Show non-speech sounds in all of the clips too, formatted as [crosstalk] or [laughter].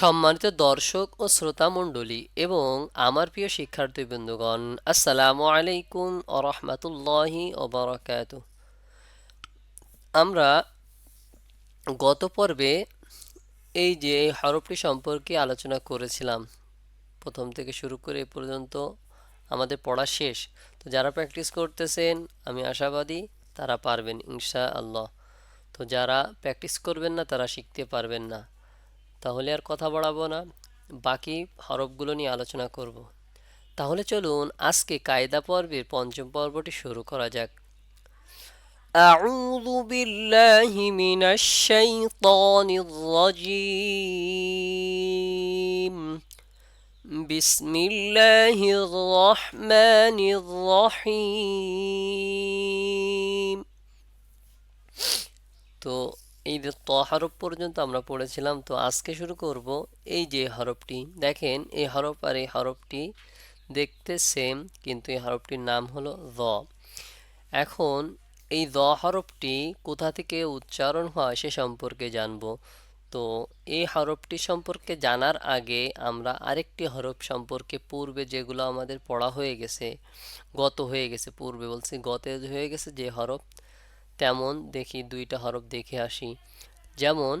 সম্মানিত দর্শক ও শ্রোতা মণ্ডলী এবং আমার প্রিয় শিক্ষার্থী বৃন্দগণ, আসসালামু আলাইকুম ও রহমতুল্লাহি ওবরাকাত আমরা গত পর্বে এই যে হরফটি সম্পর্কে আলোচনা করেছিলাম, প্রথম থেকে শুরু করে এ পর্যন্ত আমাদের পড়া শেষ। তো যারা প্র্যাকটিস করতেছেন, আমি আশাবাদী তারা পারবেন ইনশা আল্লাহ তো যারা প্র্যাকটিস করবেন না, তারা শিখতে পারবেন না। তাহলে আর কথা বাড়াবো না বাকি হরফগুলো নিয়ে আলোচনা করব তাহলে চলুন আজকে কায়দা পর্বের পঞ্চম পর্বটি শুরু করা যাক أعوذ بالله من الشيطان الرجيم بسم الله الرحمن الرحيم তো এই যে ত হরফ পর্যন্ত আমরা পড়েছিলাম, তো আজকে শুরু করব এই যে হরফটি। দেখেন, এই হরফ আর এই হরফটি দেখতে সেম কিন্তু এই হরফটির নাম হলো দ এখন এই দ হরফটি কোথা থেকে উচ্চারণ হয় সে সম্পর্কে জানব। তো এই হরফটি সম্পর্কে জানার আগে আমরা আরেকটি হরফ সম্পর্কে পূর্বে যেগুলো আমাদের পড়া হয়ে গেছে, গত হয়ে গেছে, পূর্বে বলছি গতে হয়ে গেছে যে হরফ তেমন দেখি, দুইটা হরফ দেখে আসি। যেমন,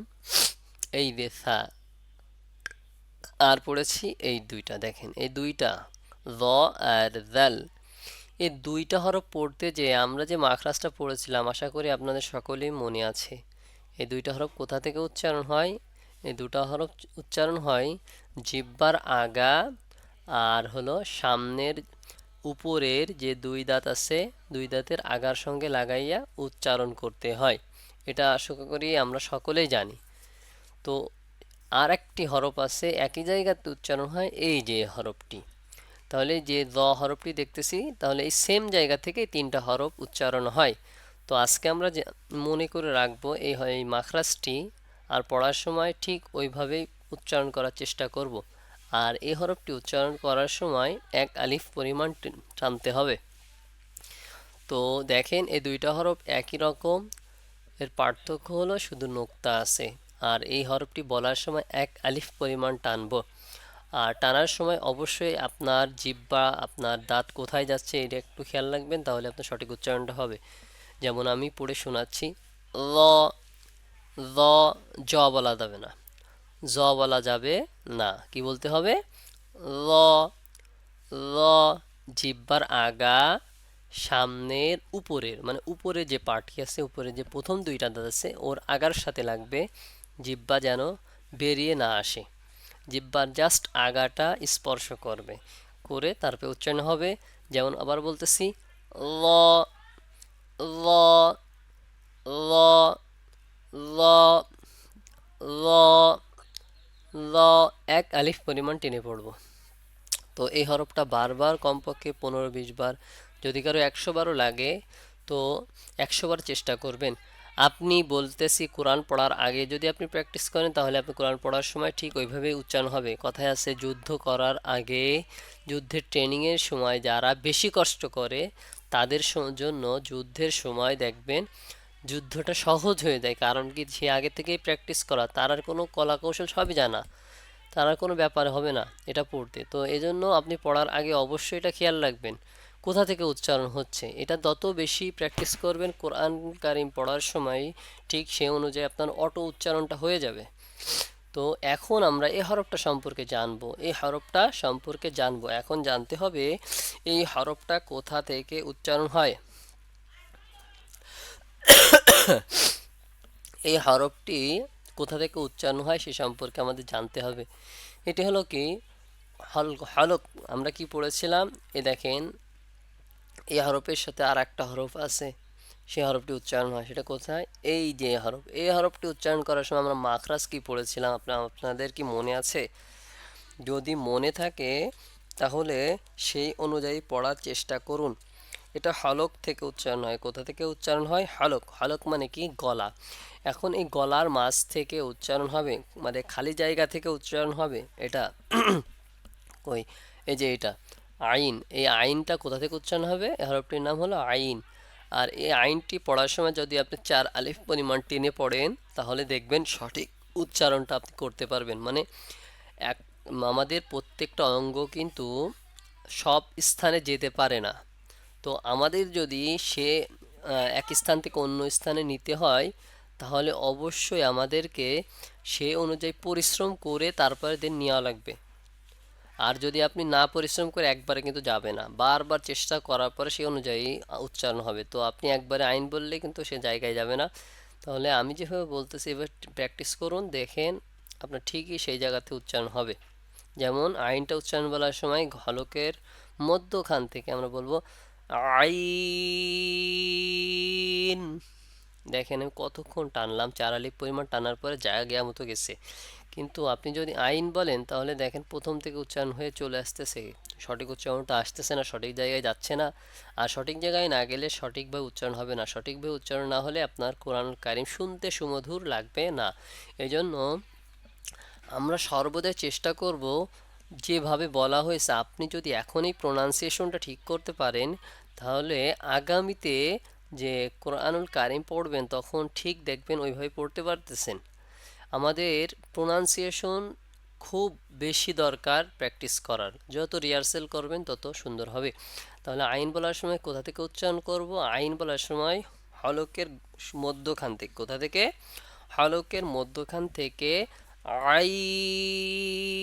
এই যে আর পড়েছি এই দুইটা, দেখেন, এই দুইটা র আর জাল। এই দুইটা হরফ পড়তে যে আমরা যে মাখরাজটা পড়েছিলাম, আশা করি আপনাদের সকলেই মনে আছে। এই দুইটা হরফ কোথা থেকে উচ্চারণ হয়? এই দুটা হরফ উচ্চারণ হয় জিব্বার আগা, আর হলো সামনের উপরের যে দুই দাঁত আছে, দুই দাঁতের আগার সঙ্গে লাগাইয়া উচ্চারণ করতে হয়। এটা আশা করি আমরা সকলেই জানি। তো আর একটি হরফ আছে, একই জায়গাতে উচ্চারণ হয় এই যে হরফটি। তাহলে যে দ হরফটি দেখতেছি, তাহলে এই সেম জায়গা থেকে তিনটা হরফ উচ্চারণ হয়। তো আজকে আমরা মনে করে রাখব, এই এই মাখরাজটি, আর পড়ার সময় ঠিক ওইভাবেই উচ্চারণ করার চেষ্টা করব। আর এই হরফটি উচ্চারণ করার সময় এক আলিফ পরিমাণ টানতে হবে। তো দেখেন, এই দুইটা হরফ একই রকম। এর পার্থক্য হলো শুধু নোক্তা আছে। আর এই হরফটি বলার সময় এক আলিফ পরিমাণ টানব। আর টানার সময় অবশ্যই আপনার জিব্বা, আপনার দাঁত কোথায় যাচ্ছে, এটা একটু খেয়াল রাখবেন, তাহলে আপনার সঠিক উচ্চারণটা হবে। যেমন আমি পড়ে শোনাচ্ছি, ল ল, জ বলা যাবে না। জ বলা যাবে না। কি বলতে হবে? ল ল জিব্বার আগা, সামনের, উপরের। মানে উপরে যে পার্টি আছে উপরে যে প্রথম দুইটা দাঁত আছে, ওর আগার সাথে লাগবে জিব্বা যেন বেরিয়ে না আসে। জিব্বার জাস্ট আগাটা স্পর্শ করবে। করে তারপরে উচ্চারণ হবে, যেমন আবার বলতেছি, ল ল ল ল ল ল এক আলিফ পরিমাণ টেনে পড়ব। তো এই হরফটা বারবার কমপক্ষে পনেরো, বিশ বার, যদি কারও একশো বারও লাগে, তো একশো বার চেষ্টা করবেন। আপনি বলতেছি কোরআন পড়ার আগে যদি আপনি প্র্যাকটিস করেন, তাহলে আপনি কোরআন পড়ার সময় ঠিক ওইভাবেই উচ্চারণ হবে। কথায় আছে, যুদ্ধ করার আগে যুদ্ধের ট্রেনিংয়ের সময় যারা বেশি কষ্ট করে, তাদের জন্য যুদ্ধের সময় দেখবেন যুদ্ধটা সহজ হয়ে যায়, কারণ কি সে আগে থেকেই প্র্যাকটিস করা, তার আর কোনো কলা কৌশল সবই জানা, তার আর কোনো ব্যাপার হবে না, এটা পড়তে। তো এজন্য আপনি পড়ার আগে অবশ্যই এটা খেয়াল রাখবেন, কোথা থেকে উচ্চারণ হচ্ছে। এটা যত বেশি প্র্যাকটিস করবেন কোরআন কারিম পড়ার সময়, ঠিক সে অনুযায়ী আপনার অটো উচ্চারণটা হয়ে যাবে। তো এখন আমরা এই হরফটা সম্পর্কে জানব, এই হরফটা সম্পর্কে জানব। এখন জানতে হবে, এই হরফটা কোথা থেকে উচ্চারণ হয়? [coughs] এই হরফটি কোথা থেকে উচ্চারণ হয় সে সম্পর্কে আমাদের জানতে হবে। এটি হলো কি, হল, হলক, আমরা কি পড়েছিলাম? এ দেখেন এই হরফের সাথে আর একটা হরফ আছে সেই হরফটি উচ্চারণ হয়, সেটা কোথায়? এই যে হরফ এই হরফটি উচ্চারণ করার সময় আমরা মাখরাজ কি পড়েছিলাম? আপনার আপনাদের কি মনে আছে? যদি মনে থাকে, তাহলে সেই অনুযায়ী পড়ার চেষ্টা করুন। এটা হলক থেকে উচ্চারণ হয়। কোথা থেকে উচ্চারণ হয়? হলক। হলক মানে কি? গলা। এখন এই গলার মাছ থেকে উচ্চারণ হবে মানে খালি জায়গা থেকে উচ্চারণ হবে, এটা [clears throat] ওই এই যে এটা, আইন। এই আইনটা কোথা থেকে উচ্চারণ হবে? হরফটির নাম হলো আইন। আর এই আইনটি পড়ার সময় যদি আপনি চার আলিফ পরিমাণ টেনে পড়েন, তাহলে দেখবেন সঠিক উচ্চারণটা আপনি করতে পারবেন। মানে এক, আমাদের প্রত্যেকটা অঙ্গ কিন্তু সব স্থানে যেতে পারে না। তো আমাদের যদি সে এক স্থান থেকে অন্য স্থানে নিতে হয়, তাহলে অবশ্যই আমাদেরকে সে অনুযায়ী পরিশ্রম করে তারপরে দিন নেওয়া লাগবে। আর যদি আপনি না পরিশ্রম করে একবারে কিন্তু যাবে না, বারবার চেষ্টা করার পরে সেই অনুযায়ী উচ্চারণ হবে। তো আপনি একবারে আইন বললে কিন্তু সে জায়গায় যাবে না। তাহলে আমি যেভাবে বলতেছি, এবার প্র্যাকটিস করুন, দেখেন আপনার ঠিকই সেই জায়গাতে উচ্চারণ হবে। যেমন আইনটা উচ্চারণ বলার সময় হলকের মধ্যখান থেকে আমরা বলব আইন। দেখেন আমি কতক্ষণ টানলাম চার আলিফ পরিমাণ টানার পরে জায়গা মতো গেছে। কিন্তু আপনি যদি আইন বলেন, তাহলে দেখেন প্রথম থেকে উচ্চারণ হয়ে চলে আসতেছে। সঠিক উচ্চারণটা আসতেছে না, সঠিক জায়গায় যাচ্ছে না। আর সঠিক জায়গায় না গেলে সঠিকভাবে উচ্চারণ হবে না। সঠিকভাবে উচ্চারণ না হলে আপনার কোরআন কারিম শুনতে সুমধুর লাগবে না। এজন্য আমরা সর্বদাই চেষ্টা করব যেভাবে বলা হয়েছে, আপনি যদি এখনই প্রোনাউন্সিয়েশনটা ঠিক করতে পারেন, তাহলে আগামীতে যে কোরআনুল কারিম পড়বেন, তখন ঠিক দেখবেন ওইভাবে পড়তে পারতেছেন। আমাদের প্রোনাউন্সিয়েশন খুব বেশি দরকার প্র্যাকটিস করার। যত রিহার্সেল করবেন, তত সুন্দর হবে। তাহলে আইন বলার সময় কোথা থেকে উচ্চারণ করব? আইন বলার সময় হলকের মধ্যখান থেকে, কোথা থেকে? হলকের মধ্যখান থেকে আইন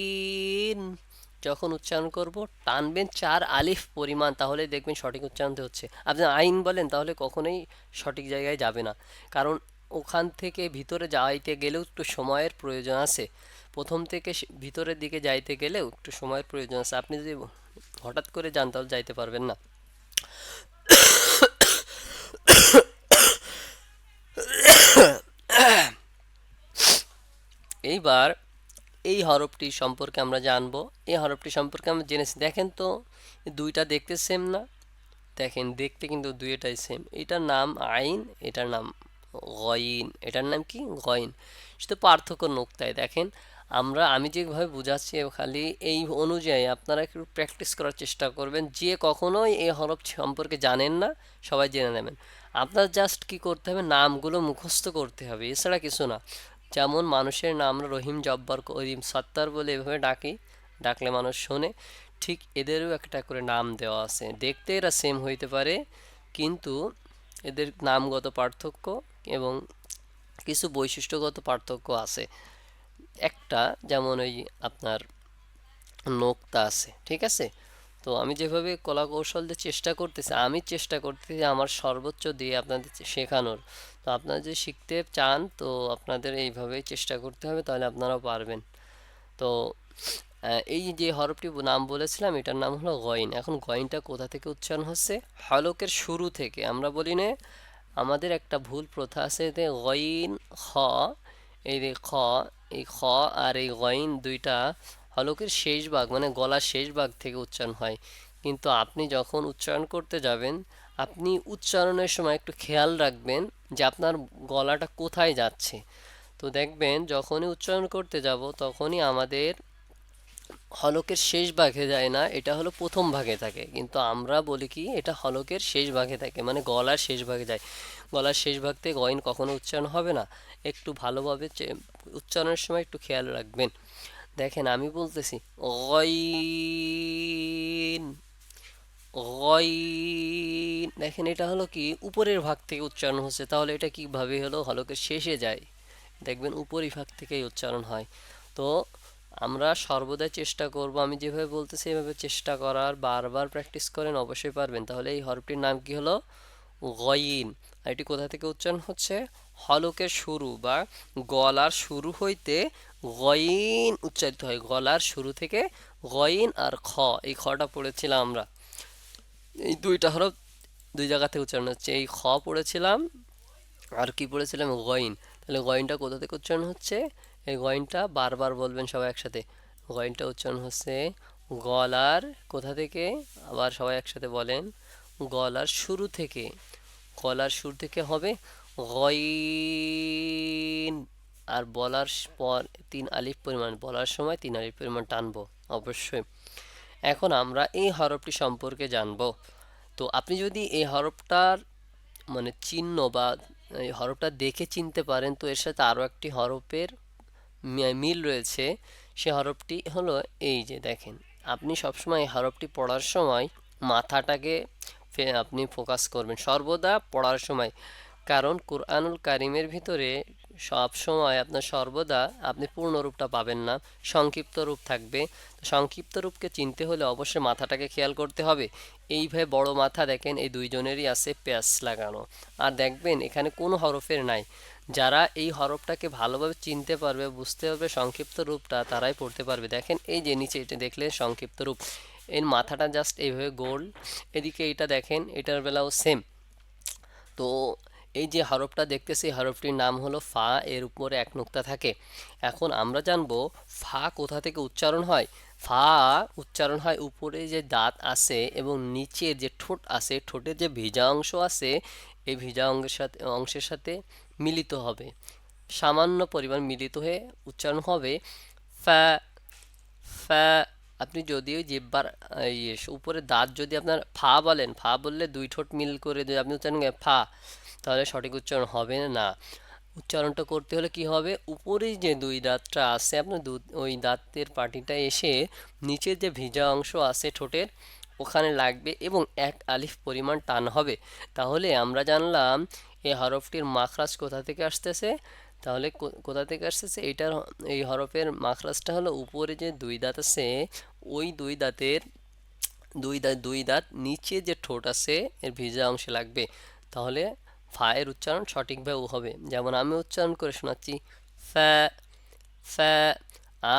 যখন উচ্চারণ করব টানবেন চার আলিফ পরিমাণ তাহলে দেখবেন সঠিক উচ্চারণতে হচ্ছে আপনি আইন বলেন তাহলে কখনোই সঠিক জায়গায় যাবে না কারণ ওখান থেকে ভিতরে যাইতে গেলেও একটু সময়ের প্রয়োজন আছে প্রথম থেকে ভিতরের দিকে যাইতে গেলেও একটু সময়ের প্রয়োজন আছে আপনি যদি হঠাৎ করে যান তাহলে যাইতে পারবেন না এইবার এই হরফটি সম্পর্কে আমরা জানব। এই হরফটি সম্পর্কে আমরা জেনেছি। দেখেন তো, দুইটা দেখতে সেম না? দেখেন, দেখতে কিন্তু দুইটাই সেম এটার নাম আইন, এটার নাম গইন। এটার নাম কি? গইন। শুধু পার্থক্য নোক্তায়। দেখেন, আমরা, আমি যেভাবে বোঝাচ্ছি খালি এই অনুযায়ী আপনারা একটু প্র্যাকটিস করার চেষ্টা করবেন। যে কখনোই এই হরফ সম্পর্কে জানেন না, সবাই জেনে নেবেন। আপনার জাস্ট কি করতে হবে? নামগুলো মুখস্থ করতে হবে। এছাড়া কিছু না। যেমন মানুষের নাম আমরা রহিম জব্বার করিম সত্তার বলে এভাবে ডাকি, ডাকলে মানুষ শোনে। ঠিক এদেরও একটা করে নাম দেওয়া আছে। দেখতে এরা সেম হইতে পারে, কিন্তু এদের নামগত পার্থক্য এবং কিছু বৈশিষ্ট্যগত পার্থক্য আছে। একটা, যেমন ওই আপনার নোক্তা আছে, ঠিক আছে? তো আমি যেভাবে কলা কৌশল দিয়ে চেষ্টা করতেছি, আমি চেষ্টা করতেছি আমার সর্বোচ্চ দিয়ে আপনাদের শেখানোর। তো আপনারা যদি শিখতে চান, তো আপনাদের এইভাবেই চেষ্টা করতে হবে, তাহলে আপনারাও পারবেন। তো এই যে হরফটি নাম বলেছিলাম, এটার নাম হলো গইন এখন গইনটা কোথা থেকে উচ্চারণ হচ্ছে? হলকের শুরু থেকে। আমরা বলি না, আমাদের একটা ভুল প্রথা আছে যে গইন খ, এই যে খ, এই খ আর এই গইন দুইটা হলকের শেষ ভাগ মানে গলার শেষ ভাগ থেকে উচ্চারণ হয়। কিন্তু আপনি যখন উচ্চারণ করতে যাবেন, আপনি উচ্চারণের সময় একটু খেয়াল রাখবেন যে আপনার গলাটা কোথায় যাচ্ছে। তো দেখবেন যখনই উচ্চারণ করতে যাব, তখনই আমাদের হলকের শেষ ভাগে যায় না, এটা হলো প্রথম ভাগে থাকে। কিন্তু আমরা বলি কি, এটা হলকের শেষ ভাগে থাকে মানে গলার শেষ ভাগে যায়। গলার শেষ ভাগ থেকে গয়ন কখনো উচ্চারণ হবে না, একটু ভালোভাবে উচ্চারণের সময় একটু খেয়াল রাখবেন। দেখেন আমি বলতেছি, গয়ন গয়ন দেখেন, এটা হলো কি, উপরের ভাগ থেকে উচ্চারণ হচ্ছে। তাহলে এটা কীভাবে হলো? হলকের শেষে যায়। দেখবেন উপরি ভাগ থেকেই উচ্চারণ হয়। তো আমরা সর্বদাই চেষ্টা করব, আমি যেভাবে বলতেছি এভাবে চেষ্টা করার, বারবার প্র্যাকটিস করেন, অবশ্যই পারবেন। তাহলে এই হরফটির নাম কি হলো? গয়িন। আর এটি কোথা থেকে উচ্চারণ হচ্ছে? হলকের শুরু বা গলার শুরু হইতে গয়িন উচ্চারিত হয়। গলার শুরু থেকে গয়িন আর খ, এই খটা পড়েছিলাম আমরা। এই দুইটা হরফ দুই জায়গা থেকে উচ্চারণ হচ্ছে। এই খ পড়েছিলাম আর কি পড়েছিলাম? গয়িন তাহলে গয়িনটা কোথা থেকে উচ্চারণ হচ্ছে? এই গয়িনটা বারবার বলবেন সবাই একসাথে। গয়িনটা উচ্চারণ হচ্ছে গলার কোথা থেকে? আবার সবাই একসাথে বলেন। গলার শুরু থেকে। গলার শুরু থেকে হবে গয়িন আর বলার পর তিন আলিফ পরিমাণ। বলার সময় তিন আলিফ পরিমাণ টানবো, অবশ্যই। এখন আমরা এই হরফটি সম্পর্কে জানব। তো আপনি যদি এই হরফটার মানে চিহ্ন বা এই হরফটা দেখে চিনতে পারেন, তো এর সাথে আরও একটি হরফের মিল রয়েছে। সে হরফটি হলো এই যে দেখেন, আপনি সবসময় এই হরফটি পড়ার সময় মাথাটাকে আপনি ফোকাস করবেন। সর্বদা পড়ার সময়, কারণ কুরআনুল কারিমের ভিতরে সব সময় আপনার সর্বদা আপনি পূর্ণ রূপটা পাবেন না, সংক্ষিপ্ত রূপ থাকবে। সংক্ষিপ্ত রূপকে চিনতে হলে অবশ্যই মাথাটাকে খেয়াল করতে হবে। এইভাবে বড় মাথা দেখেন, এই দুইজনেরই আছে প্যাচ লাগানো। আর দেখবেন, এখানে কোনো হরফের নাই। যারা এই হরফটাকে ভালোভাবে চিনতে পারবে, বুঝতে পারবে, সংক্ষিপ্ত রূপটা তারাই পড়তে পারবে। দেখেন, এই যে নিচে এটা দেখলে সংক্ষিপ্ত রূপ। এর মাথাটা জাস্ট এইভাবে গোল। এদিকে এটা দেখেন, এটার বেলাও সেম তো এই যে হরফটা দেখতেছি হরফটির নাম হলো ফা, এর উপরে এক নুক্তা থাকে। এখন আমরা জানব ফা কোথা থেকে উচ্চারণ হয়? ফা উচ্চারণ হয় উপরে যে দাঁত আছে এবং নিচের যে ঠোঁট আছে, ঠোঁটের যে ভিজা অংশ আছে, এই ভিজা অংশের সাথে অংশের সাথে মিলিত হবে। সামান্য পরিমাণ মিলিত হয়ে উচ্চারণ হবে ফ্যা ফা আপনি যদি ওই জিব্বার ইয়ে উপরে দাঁত যদি আপনার ফা বলেন, ফা বললে দুই ঠোঁট মিল করে যদি আপনি উচ্চারণ ফা, তাহলে সঠিক উচ্চারণ হবে না। উচ্চারণটা করতে হলে কি হবে? উপরে যে দুই দাঁতটা আছে, আপনার ওই দাঁতের পাটিটা এসে নিচের যে ভিজা অংশ আছে ঠোঁটের, ওখানে লাগবে এবং এক আলিফ পরিমাণ টান হবে। তাহলে আমরা জানলাম এই হরফটির মাখরাজ কোথা থেকে আসতেছে? তাহলে কোথা থেকে আসতেছে? এইটার এই হরফের মাখরাজটা হলো উপরে যে দুই দাঁত আছে, ওই দুই দাঁতের, দুই দাঁত দুই দাঁত নিচে যে ঠোঁট আছে, এর ভিজা অংশে লাগবে। তাহলে ফায়ের উচ্চারণ সঠিকভাবে হবে। যেমন আমি উচ্চারণ করে শোনাচ্ছি, ফ্যা ফ্যা,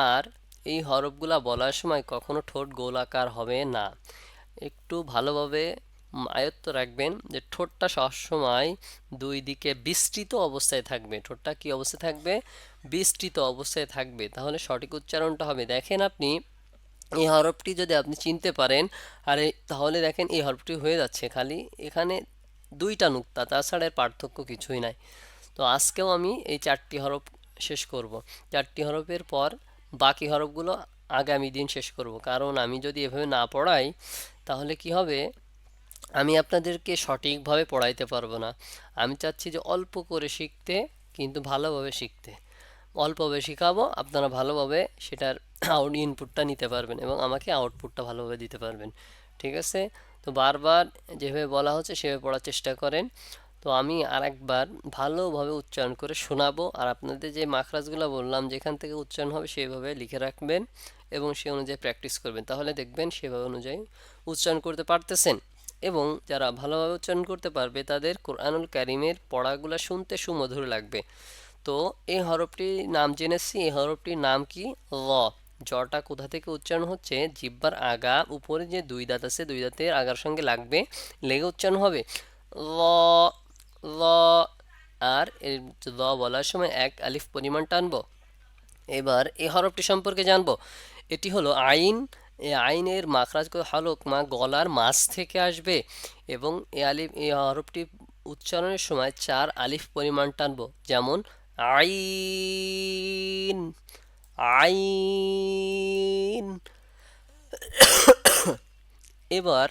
আর এই হরফগুলা বলার সময় কখনো ঠোঁট গোলাকার হবে না। একটু ভালোভাবে আয়ত্ত রাখবেন যে ঠোঁটটা সবসময় দুই দিকে বিস্তৃত অবস্থায় থাকবে। ঠোঁটটা কি অবস্থায় থাকবে? বিস্তৃত অবস্থায় থাকবে। তাহলে সঠিক উচ্চারণটা হবে। দেখেন আপনি, এই হরফটি যদি আপনি চিনতে পারেন, আর তাহলে দেখেন এই হরফটি হয়ে যাচ্ছে খালি। এখানে দুইটা নুক্তা, তাছাড়া এর পার্থক্য কিছুই নাই। তো আজকেও আমি এই চারটি হরফ শেষ করব। চারটি হরফের পর বাকি হরফগুলো আগামী দিন শেষ করব। কারণ আমি যদি এভাবে না পড়াই, তাহলে কি হবে? আমি আপনাদেরকে সঠিকভাবে পড়াইতে পারব না। আমি চাচ্ছি যে অল্প করে শিখতে, কিন্তু ভালোভাবে শিখতে। অল্পভাবে শেখাবো, আপনারা ভালোভাবে সেটার আউট ইনপুটটা নিতে পারবেন এবং আমাকে আউটপুটটা ভালোভাবে দিতে পারবেন। ঠিক আছে? তো বারবার যেভাবে বলা হচ্ছে সেভাবে পড়ার চেষ্টা করেন। তো আমি আর একবার ভালোভাবে উচ্চারণ করে শোনাবো আর আপনাদের যে মাখরাজগুলো বললাম, যেখান থেকে উচ্চারণ হবে সেইভাবে লিখে রাখবেন এবং সে অনুযায়ী প্র্যাকটিস করবেন। তাহলে দেখবেন সেভাবে অনুযায়ী উচ্চারণ করতে পারতেছেন। এবং যারা ভালোভাবে উচ্চারণ করতে পারবে, তাদের কোরআনুল কারিমের পড়াগুলো শুনতে সুমধুর লাগবে। তো এই হরফটির নাম জেনেছি এই হরফটির নাম কি? ল জটা কোথা থেকে উচ্চারণ হচ্ছে? জিব্বার আগা উপরে যে দুই দাঁত আছে, দুই দাঁতের আগার সঙ্গে লাগবে, লেগে উচ্চারণ হবে ল ল, আর এর ল বলার সময় এক আলিফ পরিমাণ টানবো। এবার এই হরফটি সম্পর্কে জানব। এটি হলো আইন আইনের মাখরাজ হলক মা গলার মাছ থেকে আসবে এবং এ আলিফ এই হরফটি উচ্চারণের সময় চার আলিফ পরিমাণ টানবো। যেমন, আইন আইন। এবার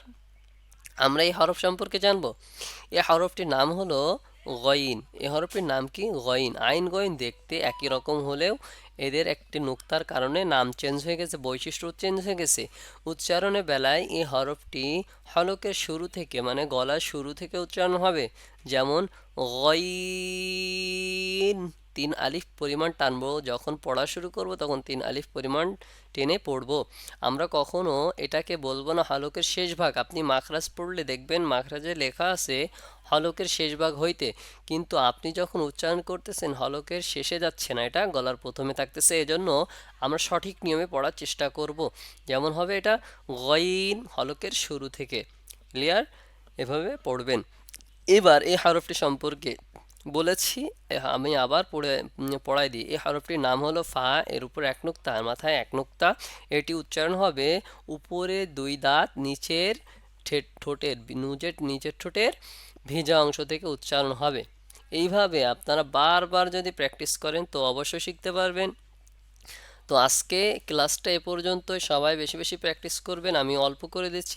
আমরা এই হরফ সম্পর্কে জানব। এই হরফটির নাম হলো গইন। এই হরফটির নাম কি? গইন। আইন গইন দেখতে একই রকম হলেও এদের একটি নুক্তার কারণে নাম চেঞ্জ হয়ে গেছে বৈশিষ্ট্য চেঞ্জ হয়ে গেছে। উচ্চারণে বেলায় এই হরফটি হলকের শুরু থেকে মানে গলার শুরু থেকে উচ্চারণ হবে। যেমন গইন তিন আলিফ পরিমাণ টানবো। যখন পড়া শুরু করব, তখন তিন আলিফ পরিমাণ টেনে পড়ব। আমরা কখনো এটাকে বলব না, হলকের শেষ ভাগ। আপনি মাখরাজ পড়লে দেখবেন মাখরাজে লেখা আছে, হলকের শেষ ভাগ হইতে। কিন্তু আপনি যখন উচ্চারণ করতেছেন, হলকের শেষে যাচ্ছে না, এটা গলার প্রথমে থাকতেছে। এজন্য আমরা সঠিক নিয়মে পড়ার চেষ্টা করব। যেমন হবে এটা, গইন হলকের শুরু থেকে। ক্লিয়ার? এভাবে পড়বেন। এবার এই হরফটি সম্পর্কে বলেছি আমি আবার পড়ে পড়াই দিই। এই হরফটির নাম হলো ফা, এর উপর এক নুক্তা মাথায় এক নুক্তা। এটি উচ্চারণ হবে উপরে দুই দাঁত, নিচের ঠোঁটের, নুজের নিচের ঠোঁটের ভেজা অংশ থেকে উচ্চারণ হবে। এইভাবে আপনারা বারবার যদি প্র্যাকটিস করেন, তো অবশ্যই শিখতে পারবেন। তো আজকে ক্লাসটা এ পর্যন্তই। সবাই বেশি বেশি প্র্যাকটিস করবেন। আমি অল্প করে দিচ্ছি।